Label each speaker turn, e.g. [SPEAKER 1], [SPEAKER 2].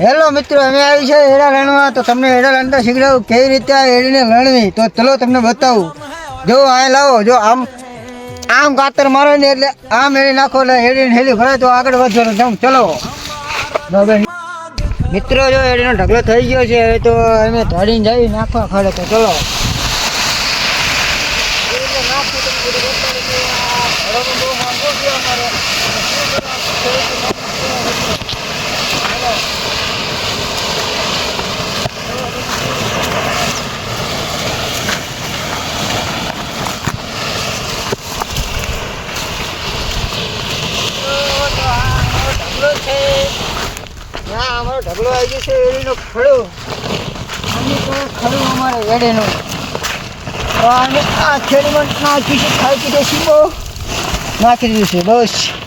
[SPEAKER 1] Hello મિત્રો, અમે આવી છે હેડા લણવા તો તમને હેડા લણતા શીખડાવું કેવી રીતે આ હેડીને લણવી તો ચલો તમને બતાવું. જો આ લાવો, જો આમ આમ કાતર મારો ને એટલે આમ હેડી નાખો એટલે હેડીને હેલી ભરાય તો આગળ વધવાનું જમ ચલો. મિત્રો, જો હેડીનો ઢગલો થઈ ગયો છે, હવે તો અમે ઢાળીને જઈ નાખવા ખડે તો ચલો. ઢગલો અમારો ઢગલો આવી ગયો છે, એડીનો ખડો. અને તો અમારે એડીનું. તો આને આ ખેડીમાં નાખી છે, ખાઈ પીધે શીબો નાખી દીધું છે, બસ.